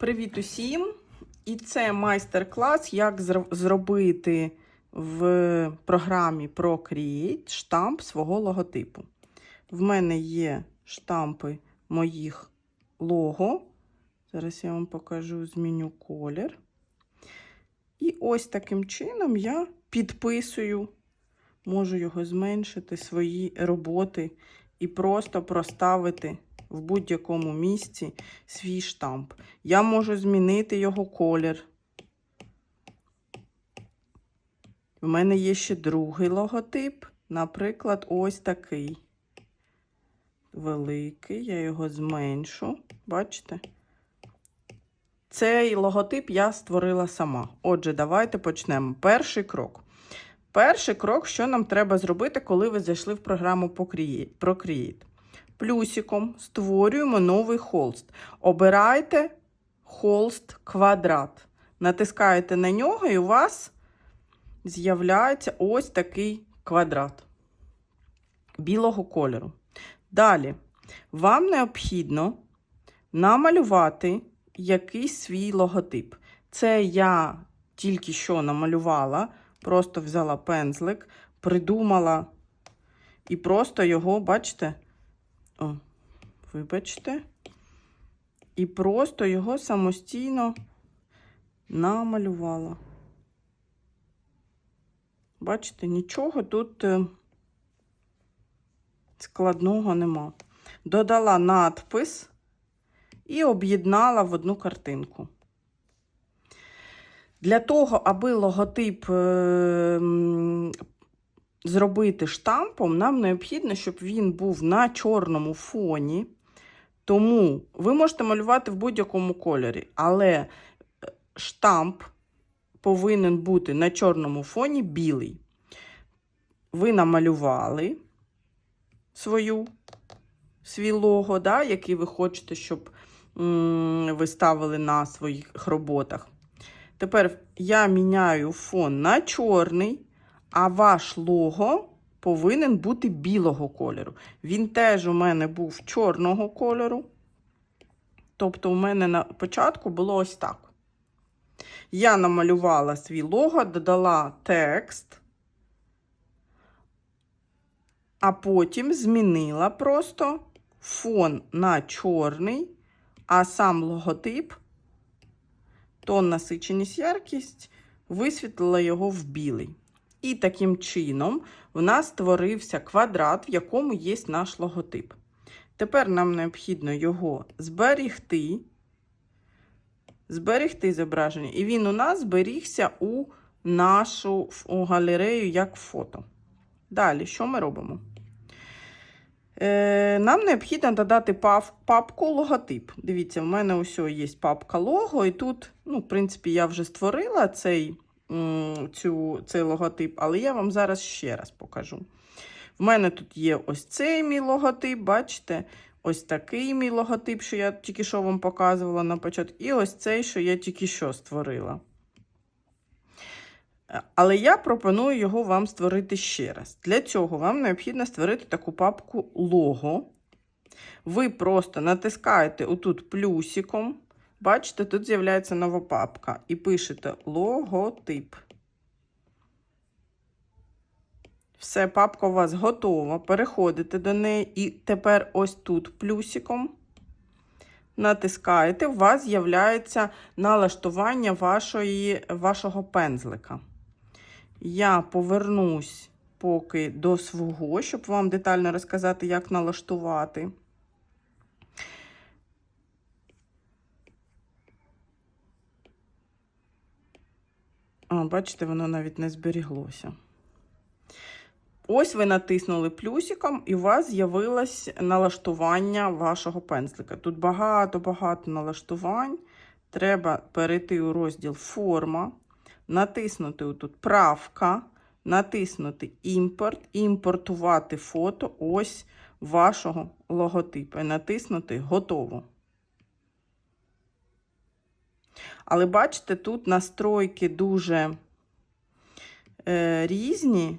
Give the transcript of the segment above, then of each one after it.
Привіт усім! І це майстер-клас, як зробити в програмі Procreate штамп свого логотипу. В мене є штампи моїх лого. Зараз я вам покажу, зміню колір. І ось таким чином я підписую, можу його зменшити, свої роботи і просто проставити в будь-якому місці свій штамп. Я можу змінити його колір. У мене є ще другий логотип, наприклад, ось такий. Великий, я його зменшу. Бачите? Цей логотип я створила сама. Отже, давайте почнемо. Перший крок. Перший крок, що нам треба зробити, коли ви зайшли в програму Procreate. Плюсиком створюємо новий холст. Обирайте холст квадрат. Натискаєте на нього, і у вас з'являється ось такий квадрат білого кольору. Далі, вам необхідно намалювати якийсь свій логотип. Це я тільки що намалювала, просто взяла пензлик, придумала і просто його, бачите? О, вибачте. І просто його самостійно намалювала. Бачите, нічого тут е, складного нема. Додала надпис і об'єднала в одну картинку. Для того, аби логотип е, зробити штампом, нам необхідно, щоб він був на чорному фоні. Тому ви можете малювати в будь-якому кольорі, але е, штамп повинен бути на чорному фоні білий. Ви намалювали свою, свій лого, да, який ви хочете, щоб ви ставили на своїх роботах. Тепер я міняю фон на чорний, а ваш лого повинен бути білого кольору. Він теж у мене був чорного кольору. Тобто, у мене на початку було ось так. Я намалювала свій лого, додала текст, а потім змінила просто фон на чорний, а сам логотип, тон насиченість яркість, висвітлила його в білий. І таким чином в нас створився квадрат, в якому є наш логотип. Тепер нам необхідно його зберігти, зберігти зображення, і він у нас зберігся у нашу у галерею як фото. Далі, що ми робимо? Е, Нам необхідно додати папку логотип. Дивіться, в мене ось є папка лого, і тут, ну, в принципі, я вже створила цей, цю, цей логотип, але я вам зараз ще раз покажу. В мене тут є ось цей мій логотип, бачите? Ось такий мій логотип, що я тільки що вам показувала на початку, і ось цей, що я тільки що створила. Але я пропоную його вам створити ще раз. Для цього вам необхідно створити таку папку лого. Ви просто натискаєте отут плюсиком. Бачите, тут з'являється нова папка. І пишете логотип. Все, папка у вас готова. Переходите до неї. І тепер ось тут плюсиком натискаєте, у вас з'являється налаштування вашої, вашого пензлика. Я повернусь поки до свого, щоб вам детально розказати, як налаштувати. А, бачите, воно навіть не зберіглося. Ось ви натиснули плюсиком, і у вас з'явилось налаштування вашого пензлика. Тут багато-багато налаштувань. Треба перейти у розділ Форма, натиснути тут Правка, натиснути Імпорт, імпортувати фото ось вашого логотипу. Натиснути Готово. Але бачите, тут настройки дуже е, різні.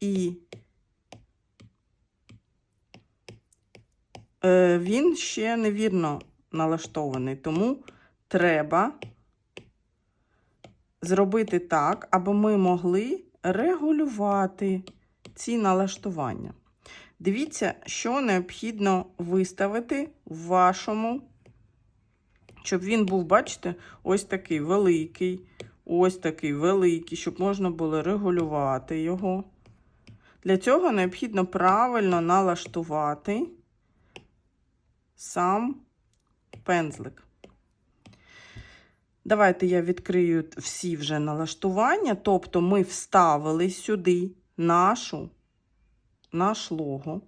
І е, він ще невірно налаштований, тому треба зробити так, аби ми могли регулювати ці налаштування. Дивіться, що необхідно виставити в вашому, щоб він був, бачите, ось такий великий, ось такий великий, щоб можна було регулювати його. Для цього необхідно правильно налаштувати сам пензлик. Давайте я відкрию всі вже налаштування. Тобто ми вставили сюди нашу, наш лого.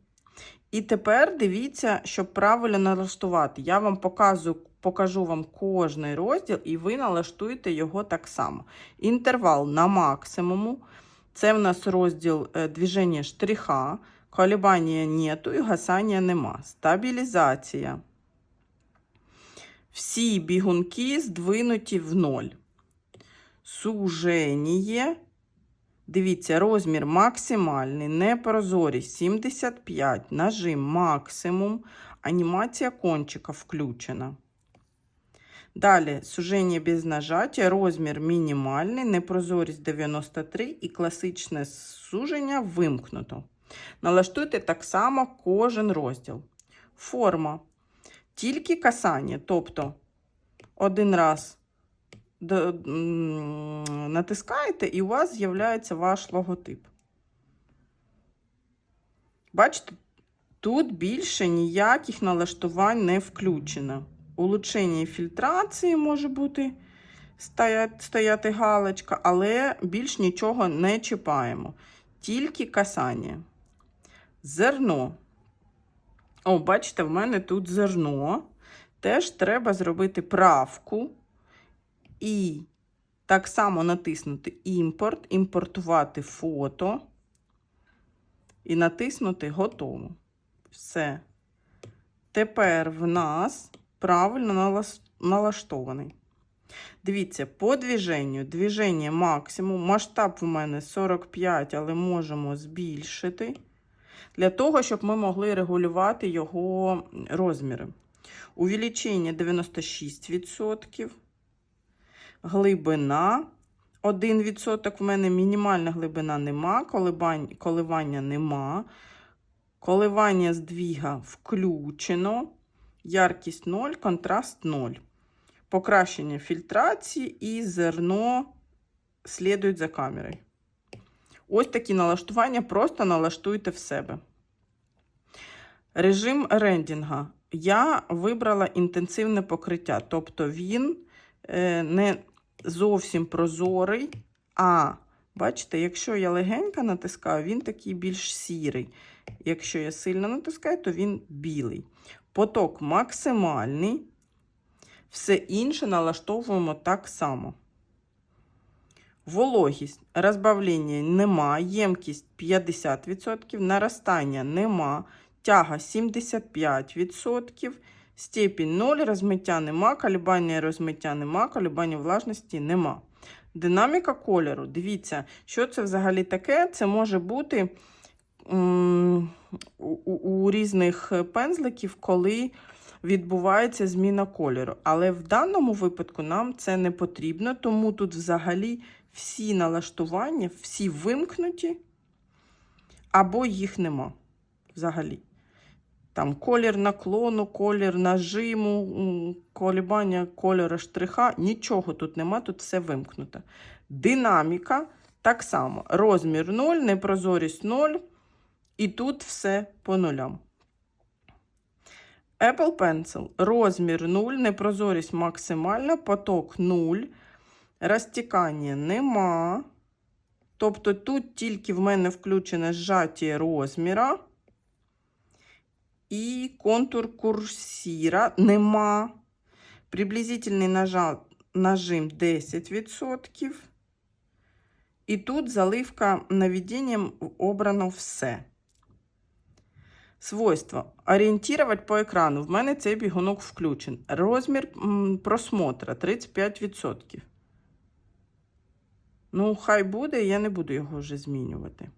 І тепер дивіться, щоб правильно налаштувати. Я вам показую, покажу вам кожний розділ, і ви налаштуєте його так само. Інтервал на максимуму. Це в нас розділ е, движення штриха, колебання нету і гасання нема. Стабілізація. Всі бігунки здвинуті в ноль. Суженіє. Дивіться, розмір максимальний, непрозорість 75, нажим максимум, анімація кончика включена. Далі суження без нажаття, розмір мінімальний, непрозорість 93 і класичне суження вимкнуто. Налаштуйте так само кожен розділ. Форма. Тільки касання, тобто один раз натискаєте, і у вас з'являється ваш логотип. Бачите, тут більше ніяких налаштувань не включено. Улучшення фільтрації може бути стояти галочка, але більш нічого не чіпаємо. Тільки касання. Зерно. О, бачите, в мене тут зерно. Теж треба зробити правку і так само натиснути імпорт, імпортувати фото і натиснути готово. Все. Тепер в нас правильно налаштований. Дивіться, по движенню. Движення максимум. Масштаб в мене 45, але можемо збільшити. Для того, щоб ми могли регулювати його розміри. Увеличення 96%. Глибина 1%. В мене мінімальна глибина нема, коливання нема. Коливання здвіга включено. Яркість 0, контраст 0. Покращення фільтрації і зерно слідують за камерою. Ось такі налаштування просто налаштуйте в себе. Режим рендінга. Я вибрала інтенсивне покриття, тобто він е, не зовсім прозорий. А, бачите, якщо я легенько натискаю, він такий більш сірий. Якщо я сильно натискаю, то він білий. Поток максимальний. Все інше налаштовуємо так само. Вологість розбавлення нема, ємкість 50%, наростання нема, тяга 75%, степінь 0, розмиття нема, колебання і розмиття нема, колебання влажності нема. Динаміка кольору. Дивіться, що це взагалі таке? Це може бути у, у, різних пензликів, коли відбувається зміна кольору. Але в даному випадку нам це не потрібно, тому тут взагалі всі налаштування, всі вимкнуті, або їх нема взагалі. Там колір наклону, колір нажиму, колібання кольору штриха, нічого тут нема, тут все вимкнуто. Динаміка так само. Розмір 0, непрозорість 0, і тут все по нулям. Apple Pencil. Розмір 0, непрозорість максимальна, поток 0, розтікання нема. Тобто тут тільки в мене включене зжаття розміра. І контур курсіра нема. Приблизительний нажим 10%. І тут заливка наведенням обрано все. Свойства. Орієнтувати по екрану. В мене цей бігунок включен. Розмір просмотра 35%. Ну, хай буде, я не буду його вже змінювати.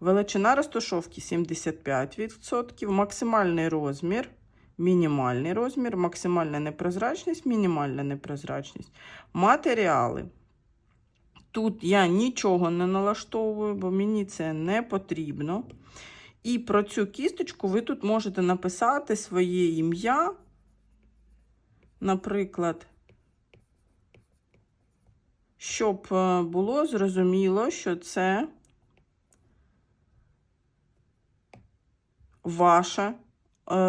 Величина розташовки 75%, максимальний розмір мінімальний розмір, максимальна непрозрачність, мінімальна непрозрачність. Матеріали. Тут я нічого не налаштовую, бо мені це не потрібно. І про цю кісточку ви тут можете написати своє ім'я. Наприклад, щоб е, було зрозуміло, що це ваше, е,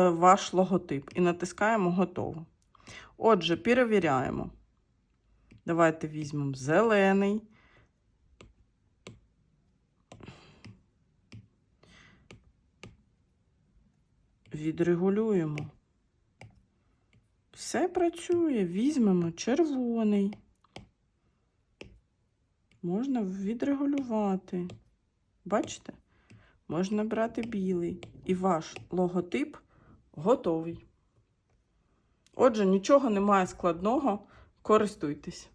ваш логотип. І натискаємо готово. Отже, перевіряємо. Давайте візьмемо зелений. Відрегулюємо. Все працює. Візьмемо червоний. Можна відрегулювати. Бачите? Можна брати білий. І ваш логотип готовий. Отже, нічого немає складного. Користуйтесь.